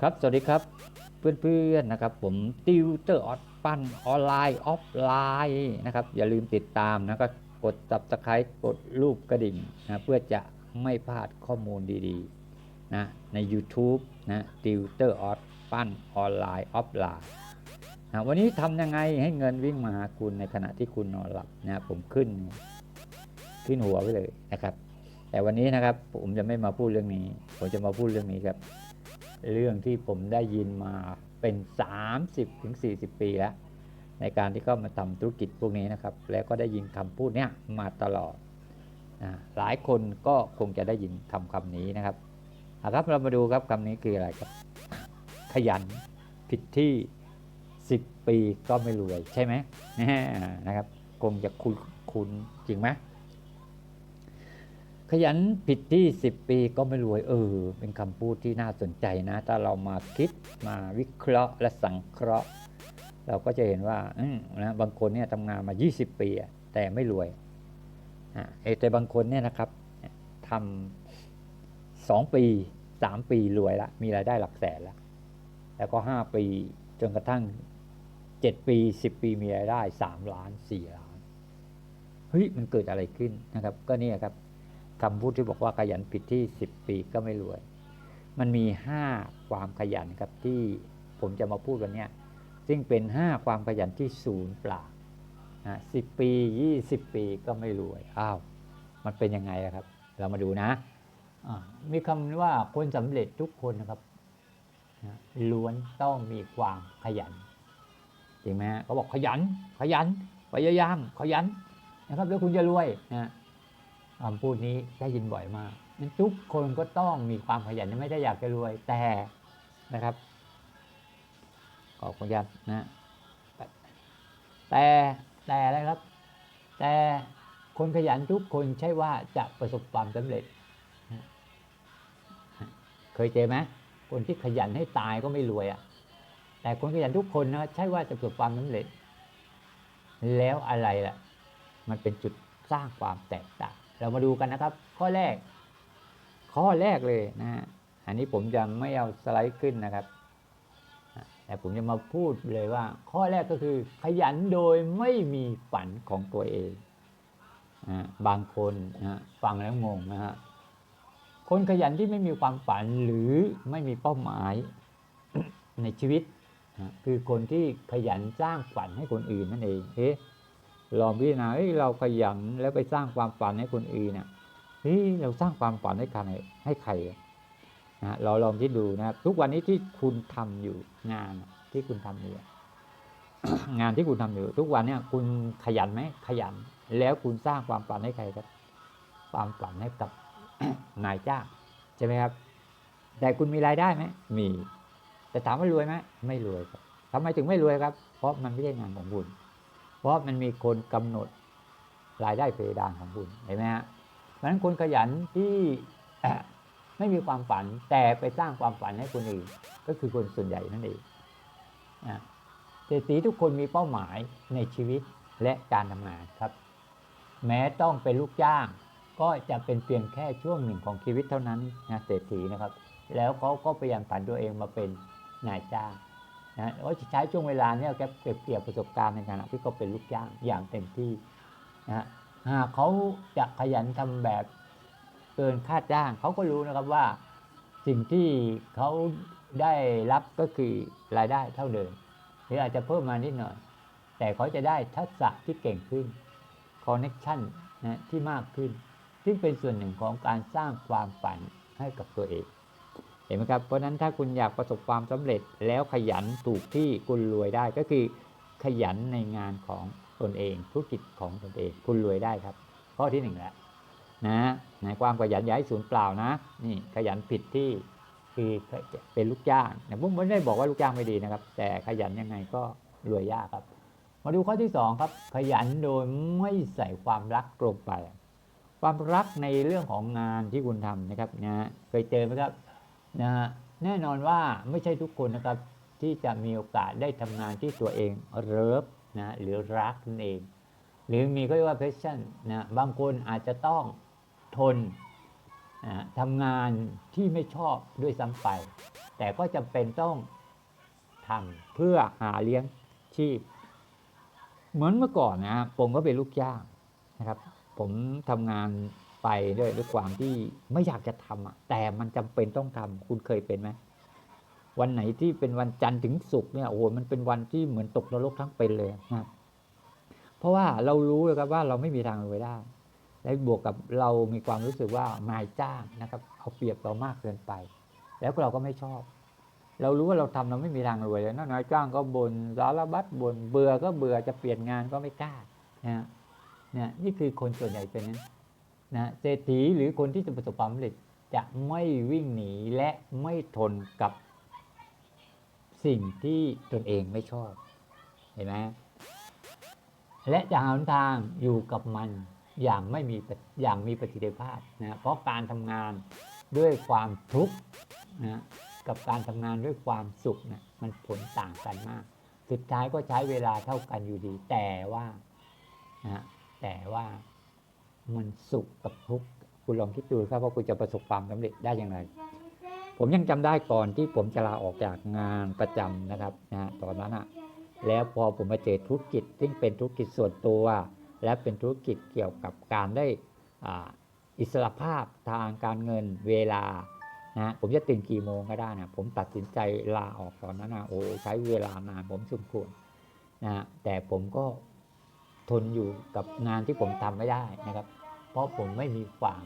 ครับ สวัสดีครับ เพื่อนๆนะครับ ผมติวเตอร์ออดปั้นออนไลน์ออฟไลน์นะครับ อย่าลืมติดตามนะก็กด subscribe กดรูปกระดิ่งนะเพื่อจะไม่พลาดข้อมูลดีๆนะใน YouTube นะติวเตอร์ออดปั้นออนไลน์ออฟไลน์นะวันนี้ทำยังไงให้เงินวิ่งมาหาคุณในขณะที่คุณนอนหลับนะผมขึ้น ขึ้นหัวไว้เลยนะครับ แต่วันนี้นะครับผมจะไม่มาพูดเรื่องนี้ ผมจะมาพูดเรื่องนี้ครับ เรื่องที่ผมได้ยินมาเป็น 30-40ถึง40 ปีแล้ว ในการที่เข้ามาทำธุรกิจพวกนี้นะครับ แล้วก็ได้ยินคำพูดเนี้ยมาตลอดนะหลายคนก็คงจะได้ยินคำคำนี้นะครับเอาครับเรามาดูครับคำนี้คืออะไรครับ ขยันผิดที่ 10 ปีก็ไม่รวยใช่ไหมแน่นะครับ คงจะคุ้นคุ้นจริงไหม ขยันผิดที่ 10 ปีก็ไม่รวยเออ เป็นคำพูดที่น่าสนใจนะ ถ้าเรามาคิดมาวิเคราะห์และสังเคราะห์ เราก็จะเห็นว่าอืนะบางคนเนี่ยทำงานมา 20 ปี แต่ไม่รวยอะเอแต่บางคนเนี่ยนะครับทำสองปี 3 ปีรวยละ มีรายได้หลักแสนล้วแล้วก็ 5 ปีจนกระทั่ง 7 ปี 10 ปีมีรายได้ 3 ล้าน 4 ล้านเฮ้ยมันเกิดอะไรขึ้นนะครับ ก็เนี่ยครับ คำพูดที่บอกว่าขยันผิดที่ 10 ปีก็ไม่รวย มันมี 5 ความขยันครับที่ผมจะมาพูดวันนี้ซึ่งเป็น 5 ความขยันที่ศูนย์เปล่าสิบปี 20 ปีก็ไม่รวยอ้าวมันเป็นยังไงครับ เรามาดูนะอ่ามีคำว่าคนสำเร็จทุกคนนะครับล้วนต้องมีความขยันจริงไหมเขาบอกขยัน ขยันพยายามขยันนะครับ แล้วคุณจะรวยนะ คำพูดนี้ได้ยินบ่อยมากนั้นทุกคนก็ต้องมีความขยันไม่ได้อยากจะรวยแต่นะครับขอขออนุญาตนะแต่แต่อะไรครับ แต่คนขยันทุกคนใช่ว่าจะประสบความสำเร็จ เคยเจอไหมคนที่ขยันให้ตายก็ไม่รวยอะ่ะ แต่คนขยันทุกคนนะใช่ว่าจะประสบความสำเร็จ แล้วอะไรล่ะ มันเป็นจุดสร้างความแตกต่าง เรามาดูกันนะครับ ข้อแรก ข้อแรกเลยนะฮะอันนี้ผมจะไม่เอาสไลด์ขึ้นนะครับ แต่ผมจะมาพูดเลยว่า ข้อแรกก็คือ ขยันโดยไม่มีฝันของตัวเองอ่าบางคนนะฟังแล้วงงนะฮะคนขยันที่ไม่มีความฝันหรือไม่มีเป้าหมายในชีวิต คือคนที่ขยันสร้างฝันให้คนอื่นนั่นเองเอ๊ะ ลองพิจารณาเราขยันแล้วไปสร้างความฝันให้คนอื่นเนี่ยเฮ้ยเราสร้างความฝันให้ใครให้ใครนะเราลองคิดดูนะครับ ทุกวันนี้ที่คุณทำอยู่งานที่คุณทำอยู่งานที่คุณทำอยู่ ทุกวันเนี่ย คุณขยันไหมขยัน แล้วคุณสร้างความฝันให้ใครครับ ความฝันให้กับนายจ้างใช่ไหมครับ แต่คุณมีรายได้ไหมมี แต่ถามว่ารวยไหมไม่รวยครับทำไมถึงไม่รวยครับ เพราะมันไม่ใช่งานของคุณ เพราะมันมีคนกำหนดรายได้เพดานของคุณเห็นไหมฮะเพราะฉะนั้นคนขยันที่ไม่มีความฝันแต่ไปสร้างความฝันให้คนอื่นก็คือคนส่วนใหญ่นั่นเองนะเศรษฐีทุกคนมีเป้าหมายในชีวิตและการทำงานครับ แม้ต้องเป็นลูกจ้างก็จะเป็นเพียงแค่ช่วงหนึ่งของชีวิตเท่านั้นนะเศรษฐีนะครับ แล้วเขาก็พยายามผันตัวเองมาเป็นนายจ้าง นะวจะใช้ช่วงเวลาเนี้แกเก็บเกี่ยวประสบการณ์ในขณะที่เขาเป็นลูกจ้างอย่างเต็มที่นะหากเขาจะขยันทำแบบเกินค่าจ้างเขาก็รู้นะครับว่าสิ่งที่เขาได้รับก็คือรายได้เท่าเดิมหรืออาจจะเพิ่มมานิดหน่อย แต่เขาจะได้ทักษะที่เก่งขึ้นคอนเน็ชันนะที่มากขึ้น ซึ่งเป็นส่วนหนึ่งของการสร้างความฝันให้กับตัวเอง เห็นไหมครับเพราะนั้นถ้าคุณอยากประสบความสำเร็จแล้วขยันถูกที่คุณรวยได้ก็คือขยันในงานของตนเองธุรกิจของตนเอง คุณรวยได้ครับ ข้อที่หนึ่งแล้วนะในความขยันย้ายศูนย์เปล่านะนี่ขยันผิดที่คือเป็นลูกจ้างแต่ผมไม่ได้บอกว่าลูกจ้างไม่ดีนะครับ แต่ขยันยังไงก็รวยยากครับ มาดูข้อที่สองครับ ขยันโดยไม่ใส่ความรักลงไป ความรักในเรื่องของงานที่คุณทำนะครับนะเคยเจอไหมครับ นะฮะแน่นอนว่าไม่ใช่ทุกคนนะครับที่จะมีโอกาสได้ทำงานที่ตัวเองเลิฟนะหรือรักนั่นเอง หรือมีก็เรียกว่า passion นะบางคนอาจจะต้องทนนะทำงานที่ไม่ชอบด้วยซ้ำไป แต่ก็จำเป็นต้องทำเพื่อหาเลี้ยงชีพ เหมือนเมื่อก่อนนะผมก็เป็นลูกจ้างนะครับ ผมทำงาน ไปด้วยด้วยความที่ไม่อยากจะทำอะแต่มันจำเป็นต้องทำคุณเคยเป็นไหมวันไหนที่เป็นวันจันทร์ถึงศุกร์เนี่ยโอ้โหมันเป็นวันที่เหมือนตกนรกทั้งเป็นเลยนะเพราะว่าเรารู้เลยครับว่าเราไม่มีทางรวยได้ และบวกกับเรามีความรู้สึกว่านายจ้างนะครับเอาเปรียบเรามากเกินไป แล้วเราก็ไม่ชอบ เรารู้ว่าเราทำเราไม่มีทางรวยเลยนายจ้างก็บน่นสารบัดบน่นเบื่อก็เบื่อจะเปลี่ยนงานก็ไม่กล้านะฮะเนี่ยนี่คือคนส่วนใหญ่เป็นนั้น นะเศรษฐีหรือคนที่จะประสบความสำเร็จจะไม่วิ่งหนีและไม่ทนกับสิ่งที่ตนเองไม่ชอบ เห็นไหมและจะหาทางอยู่กับมันอย่างไม่มีอย่างมีประสิทธิภาพนะเพราะการทำงานด้วยความทุกข์นะกับการทำงานด้วยความสุขนะมันผลต่างกันมาก สุดท้ายก็ใช้เวลาเท่ากันอยู่ดี แต่ว่านะแต่ว่า มันสุขกับทุกข์คุณลองคิดดูครับว่าคุณจะประสบความสำเร็จได้อย่างไร ผมยังจำได้ก่อนที่ผมจะลาออกจากงานประจำนะครับนะฮะตอนนั้นอะแล้วพอผมมาเจอธุรกิจซึ่งเป็นธุรกิจส่วนตัว และเป็นธุรกิจเกี่ยวกับการได้อ่าอิสระภาพทางการเงินเวลานะผมจะตื่นกี่โมงก็ได้นะผมตัดสินใจลาออกตอนนั้นนะโอ้ใช้เวลานานผมสมควรนะฮะแต่ผมก็ ทนอยู่กับงานที่ผมทำไม่ได้นะครับ เพราะผมไม่มีความ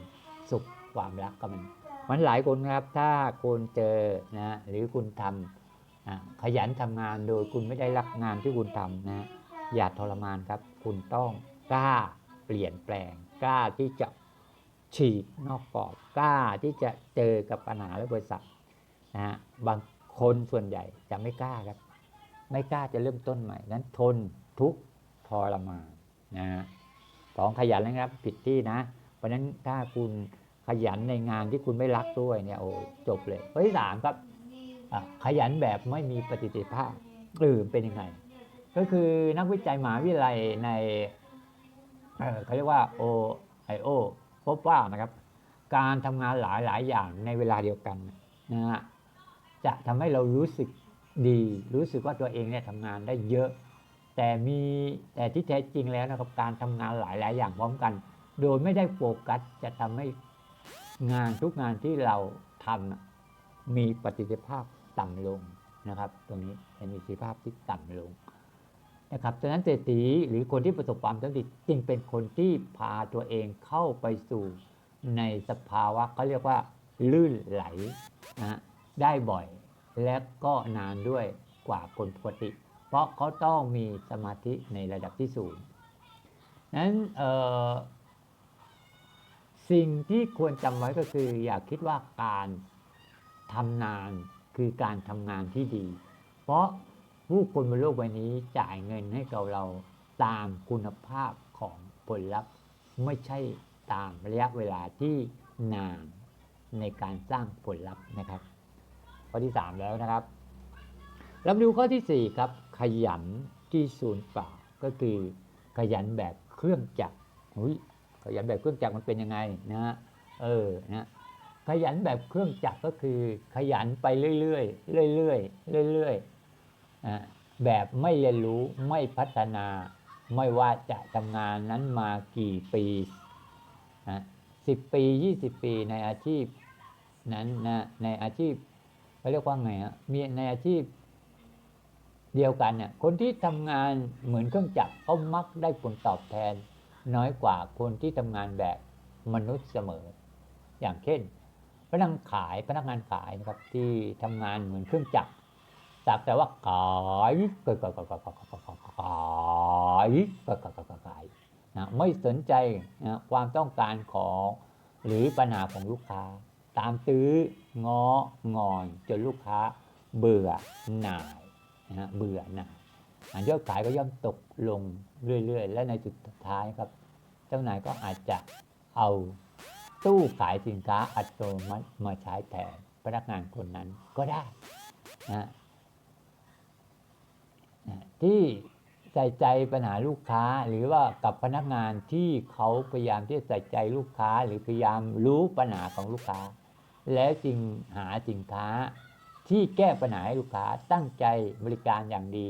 สุขความรักกับมัน มันหลายคนครับถ้าคุณเจอนะหรือคุณทำอะขยันทำงานโดยคุณไม่ได้รักงานที่คุณทำนะอย่าทรมานครับ คุณต้องกล้าเปลี่ยนแปลง กล้าที่จะฉีกนอกกรอบกล้าที่จะเจอกับปัญหาและบริษัทนะฮะบางคนส่วนใหญ่จะไม่กล้าครับ ไม่กล้าจะเริ่มต้นใหม่นั้นทนทุกข์ ทรมานนะฮะสองขยันนะครับผิดที่นะ เพราะฉะนั้นถ้าคุณขยันในงานที่คุณไม่รักด้วยเนี่ยโอ้จบเลยข้อที่สามครับขยันแบบไม่มีประสิทธิภาพหรือเป็นยังไง ก็คือนักวิจัยหมหาวิทยาลัยในเเขาเรียกว่า OIO พบว่านะครับ การทำงานหลายหลายอย่างในเวลาเดียวกันนะฮะจะทำให้เรารู้สึกดี รู้สึกว่าตัวเองเนี่ยทำงานได้เยอะ แต่มีแต่ที่แท้จริงแล้วนะครับการทำงานหลายหลายอย่างพร้อมกัน โดยไม่ได้โฟกัสจะทำให้งานทุกงานที่เราทำมีประสิทธิภาพต่ำลงนะครับ ตรงนี้มีประสิทธิภาพที่ต่ำลงนะครับฉะนั้นเศรษฐีหรือคนที่ประสบความสำเร็จจึงเป็นคนที่พาตัวเองเข้าไปสู่ในสภาวะเขาเรียกว่า ลื่นไหลนะได้บ่อย และก็นานด้วยกว่าคนปกติ เพราะเขาต้องมีสมาธิในระดับที่สูงนั้นสิ่งที่ควรจำไว้ก็คือ อย่าคิดว่าการทำนานคือการทำงานที่ดี เพราะผู้คนบนโลกใบนี้จ่ายเงินให้กับเราตามคุณภาพของผลลัพธ์ไม่ใช่ตามระยะเวลาที่นานในการสร้างผลลัพธ์นะครับ ข้อที่ 3 แล้วนะครับเรามาดูข้อทีสี่4 ครับ ขยันที่ศูนย์เปล่าก็คือขยันแบบเครื่องจักรหุยขยันแบบเครื่องจักรมันเป็นยังไงนะฮะเออนะขยันแบบเครื่องจักรก็คือขยันไปเรื่อยๆเรื่อยๆเรื่อยๆอะแบบไม่เรียนรู้ไม่พัฒนา ไม่ว่าจะทำงานนั้นมากี่ปีสิบปียี่สิบปีในอาชีพนั้นนะในอาชีพเขาเรียกว่าไงฮะมีในอาชีพ เดียวกันเนี่ยคนที่ทำงานเหมือนเครื่องจักรเขามักได้ผลตอบแทน น้อยกว่าคนที่ทำงานแบบมนุษย์เสมอ อย่างเช่น พนักงานขายพนักงานขายนะครับที่ทำงานเหมือนเครื่องจักรสักแต่ว่าขายขายขายขายขายขายขายขายขายนะไม่สนใจนะความต้องการของหรือปัญหาของลูกค้า ตามตื้ององอนจนลูกค้าเบื่อหน่าย นะฮะเบื่อหน่ายอันยอดขายก็ย่อมตกลงเรื่อย ๆ และในจุดสุดท้ายครับ เจ้านายก็อาจจะเอาตู้ขายสินค้าอัตโนมัติมาใช้แทนพนักงานคนนั้นก็ได้นะที่ใส่ใจปัญหาลูกค้าหรือว่ากับพนักงานที่เขาพยายามที่จะใส่ใจลูกค้าหรือพยายามรู้ปัญหาของลูกค้า แล้วจึงหาสินค้า ที่แก้ปัญหาให้ลูกค้าตั้งใจบริการอย่างดี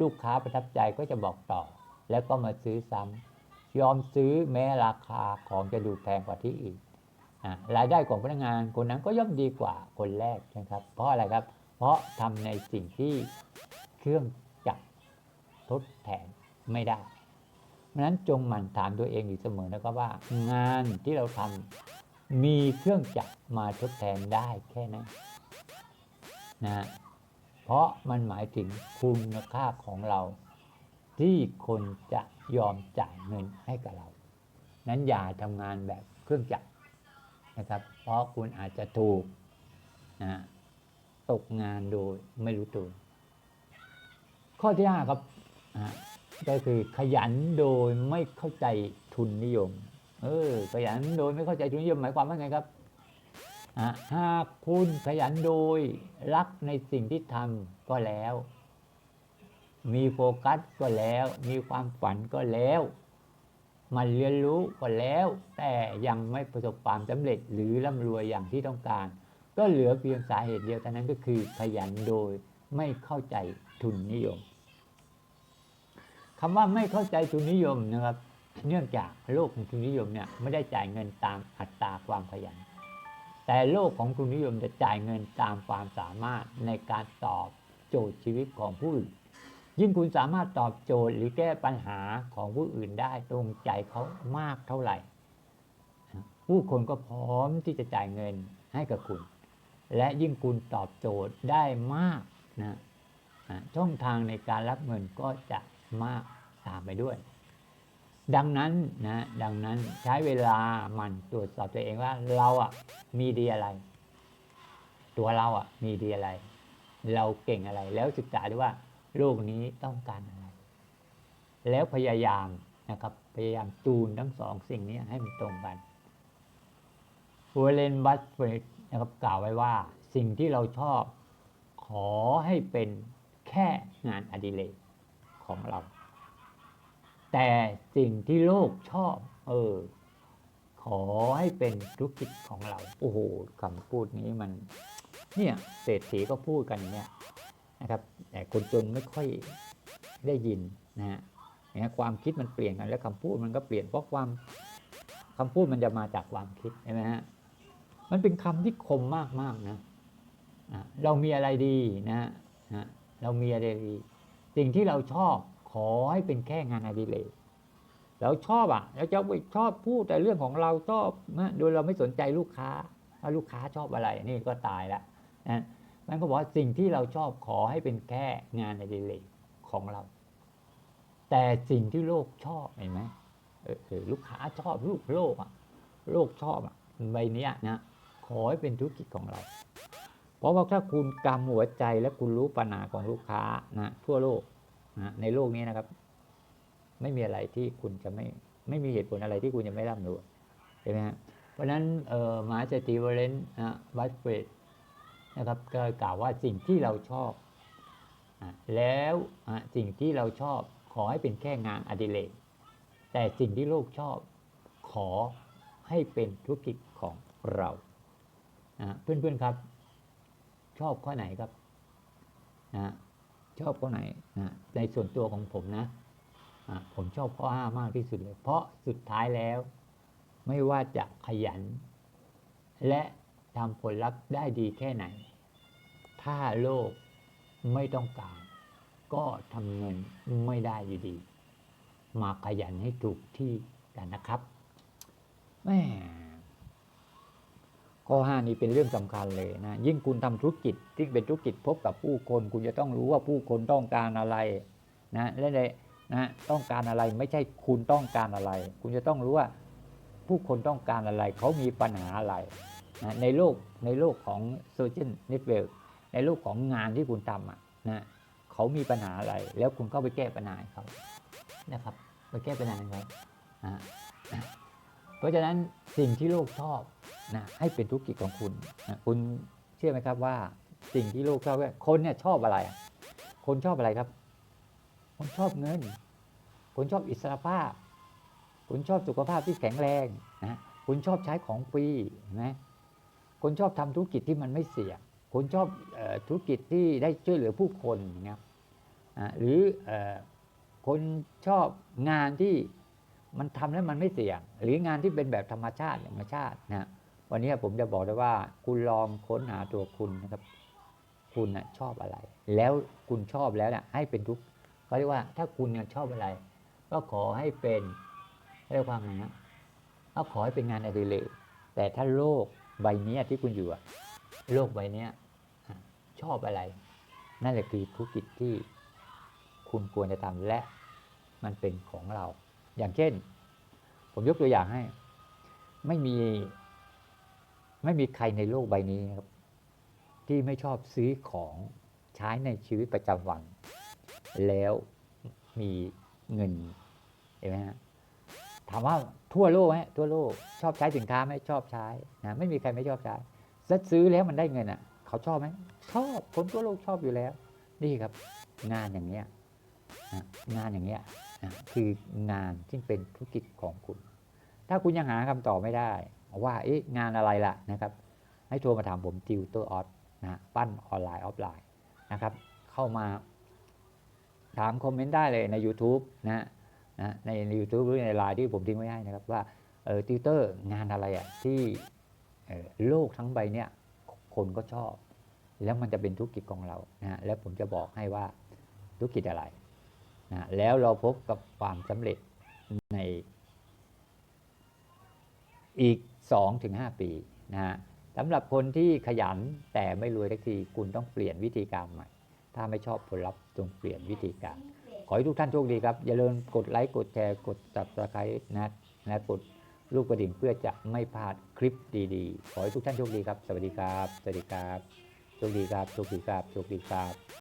ลูกค้าประทับใจก็จะบอกต่อ แล้วก็มาซื้อซ้ำยอมซื้อแม้ราคาของจะดูแพงกว่าที่อื่นรายได้ของพนักงานคนนั้นก็ย่อมดีกว่าคนแรกนะครับ เพราะอะไรครับ เพราะทำในสิ่งที่เครื่องจักรทดแทนไม่ได้เพราะฉะนั้นจงหมั่นถามตัวเองอยู่เสมอนะครับว่า งานที่เราทำมีเครื่องจักรมาทดแทนได้แค่ไหน นะฮะเพราะมันหมายถึงคุณค่าของเรา ที่คนจะยอมจ่ายเงินให้กับเรา นั้นอย่าทำงานแบบเครื่องจักรนะครับ เพราะคุณอาจจะถูกนะฮะตกงานโดยไม่รู้ตัว ข้อที่ห้าครับอ่าก็คือขยันโดยไม่เข้าใจทุนนิยม เออ ขยันโดยไม่เข้าใจทุนนิยม หมายความว่าไงครับ หากคุณขยันโดยรักในสิ่งที่ทำก็แล้ว มีโฟกัสก็แล้ว มีความฝันก็แล้ว มันเรียนรู้ก็แล้ว แต่ยังไม่ประสบความสำเร็จหรือร่ำรวยอย่างที่ต้องการ ก็เหลือเพียงสาเหตุเดียวเท่านั้นก็คือขยันโดยไม่เข้าใจทุนนิยมคำว่าไม่เข้าใจทุนนิยมนะครับ เนื่องจากโลกของทุนนิยมเนี่ยไม่ได้จ่ายเงินตามอัตราความขยัน แต่โลกของทุนนิยมจะจ่ายเงินตามความสามารถในการตอบโจทย์ชีวิตของผู้อื่น ยิ่งคุณสามารถตอบโจทย์หรือแก้ปัญหาของผู้อื่นได้ตรงใจเขามากเท่าไหร่ ผู้คนก็พร้อมที่จะจ่ายเงินให้กับคุณ และยิ่งคุณตอบโจทย์ได้มากนะอะช่องทางในการรับเงินก็จะมากตามไปด้วย ดังนั้นนะดังนั้นใช้เวลามันตรวจสอบตัวเองว่าเราอะมีดีอะไร ตัวเราอะมีดีอะไร เราเก่งอะไรแล้วศึกษาดูว่าโลกนี้ต้องการอะไร แล้วพยายามนะครับพยายามจูนทั้งสองสิ่งนี้ให้มันตรงกันวอร์เรนบัสเฟตนะครับกล่าวไว้ว่าสิ่งที่เราชอบขอให้เป็นแค่งานอดิเรกของเรา แต่สิ่งที่โลกชอบ เออ ขอให้เป็นธุรกิจของเรา โอ้โหคำพูดนี้มัน เนี่ยเศรษฐีก็พูดกันอย่างเนี่ยนะครับ แต่คนจนไม่ค่อยได้ยินนะฮะเนี่ยความคิดมันเปลี่ยนกันแล้วคำพูดมันก็เปลี่ยนเพราะความคำพูดมันจะมาจากความคิดใช่ไหมฮะมันเป็นคำที่คมมากๆนะอะเรามีอะไรดีนะฮะเรามีอะไรดี สิ่งที่เราชอบ อให้เป็นแค่งานอดิเรกเราชอบอะเราจะไปชอบพูดแต่เรื่องของเราชอบนะโดยเราไม่สนใจลูกค้าว่าลูกค้าชอบอะไรนี่ก็ตายล้วนะมันก็บอกว่าสิ่งที่เราชอบขอให้เป็นแค่งานอดิเรกของเรา แต่สิ่งที่โลกชอบเห็นไหมเออลูกค้าชอบลูกโลกอะ โลกชอบอะใบนี้นะขอให้เป็นธุรกิจของเรา เพราะว่าถ้าคุณกำหัวใจและคุณรู้ปัญหาของลูกค้านะทั่วโลก นะในโลกนี้นะครับ ไม่มีอะไรที่คุณจะไม่ไม่มีเหตุผลอะไรที่คุณจะไม่ร่ำรวยใช่ไหมฮะเพราะนั้นเอ่อมหาเศรษฐีวอร์เรนนะวัตเฟดนะครับก็กล่าวว่าสิ่งที่เราชอบอะแล้วอะสิ่งที่เราชอบขอให้เป็นแค่งานอดิเรกแต่สิ่งที่โลกชอบขอให้เป็นธุรกิจของเรานะเพื่อนๆครับ ชอบข้อไหนครับนะ ชอบข้อไหนนะในส่วนตัวของผมนะะผมชอบข้อห้ามากที่สุดเลย เพราะสุดท้ายแล้ว ไม่ว่าจะขยัน และทำผลลัพธ์ได้ดีแค่ไหน ถ้าโลกไม่ต้องการ ก็ทำเงินไม่ได้อยู่ดี มาขยันให้ถูกที่กันนะครับแม่ ข้อ 5 นี้เป็นเรื่องสำคัญเลยนะยิ่งคุณทำธุรกิจที่เป็นธุรกิจพบกับผู้คนคุณจะต้องรู้ว่าผู้คนต้องการอะไรนะและในนะต้องการอะไรไม่ใช่คุณต้องการอะไร คุณจะต้องรู้ว่าผู้คนต้องการอะไร เขามีปัญหาอะไรนะในโลกในโลกของโซเชียลเน็ตเวิร์กในโลกของงานที่คุณทำอะนะเขามีปัญหาอะไร แล้วคุณก็ไปแก้ปัญหาให้เขานะครับ ไปแก้ปัญหาให้เขาอ่า เพราะฉะนั้นสิ่งที่โลกชอบนะให้เป็นธุรกิจของคุณนะคุณเชื่อไหมครับว่าสิ่งที่โลกชอบว่าคนเนี่ยชอบอะไร คนชอบอะไรครับคุณชอบเงินคุณชอบอิสรภาพคุณชอบสุขภาพที่แข็งแรงนะคุณชอบใช้ของฟรีนไหมคุณชอบทำธุรกิจที่มันไม่เสี่ยงคุณชอบออธุรกิจที่ได้ช่วยเหลือผู้คนอย่างเงี้ยอะหรืออคนชอบงานที่ มันทำแล้วมันไม่เสี่ยง หรืองานที่เป็นแบบธรรมชาติธรรมชาตินะวันนี้ผมจะบอกได้ว่า คุณลองค้นหาตัวคุณนะครับ คุณนะชอบอะไร แล้วคุณชอบแล้วนะให้เป็นทุกเขาเรียกว่า ถ้าคุณน่ะชอบอะไร ก็ขอให้เป็นเรียกว่าไงนะก็ขอให้เป็นงานอดิเรกแต่ถ้าโลกใบนี้ที่คุณอยู่อะโลกใบนี้ชอบอะไร นั่นแหละคือธุรกิจที่คุณควรจะทำและมันเป็นของเรา อย่างเช่น ผมยกตัวอย่างให้ ไม่มี ไม่มีใครในโลกใบนี้ครับ ที่ไม่ชอบซื้อของใช้ในชีวิตประจำวัน แล้วมีเงินเห็นไหมฮะถามว่าทั่วโลกไหมทั่วโลก ชอบใช้สินค้าไหมชอบใช้นะไม่มีใครไม่ชอบใช้ถ้าซื้อแล้วมันได้เงินอะ เขาชอบไหมชอบคนทั่วโลกชอบอยู่แล้ว นี่ครับ งานอย่างเนี้ยงานอย่างเนี้ย คืองานที่เป็นธุรกิจของคุณ ถ้าคุณยังหาคำตอบไม่ได้ ว่าเอ๊ะงานอะไรล่ะนะครับ ให้โทรมาถามผมติวเตอร์ออสนะฮะปั้นออนไลน์ออฟไลน์นะครับ เข้ามาถามคอมเมนต์ได้เลยใน YouTube นะฮะนะใน YouTube หรือในไลน์ที่ผมทิ้งไว้ให้นะครับว่าเออติวเตอร์งานอะไรอะที่เอ่อโลกทั้งใบเนี่ยคนก็ชอบ แล้วมันจะเป็นธุรกิจของเรานะฮะแล้วผมจะบอกให้ว่าธุรกิจอะไร นะแล้วเราพบกับความสำเร็จในอีก 2-5 ปีนะฮะสำหรับคนที่ขยันแต่ไม่รวยทักทีคุณต้องเปลี่ยนวิธีการใหม่ ถ้าไม่ชอบผลลัพธ์จงเปลี่ยนวิธีการ ขอให้ทุกท่านโชคดีครับ อย่าลืมกดไลค์ กดแชร์ กด subscribe นะนะกดลูกกระดิ่งเพื่อจะไม่พลาดคลิปดีๆ ขอให้ทุกท่านโชคดีครับ สวัสดีครับ สวัสดีครับ โชคดีครับ โชคดีครับ โชคดีครับ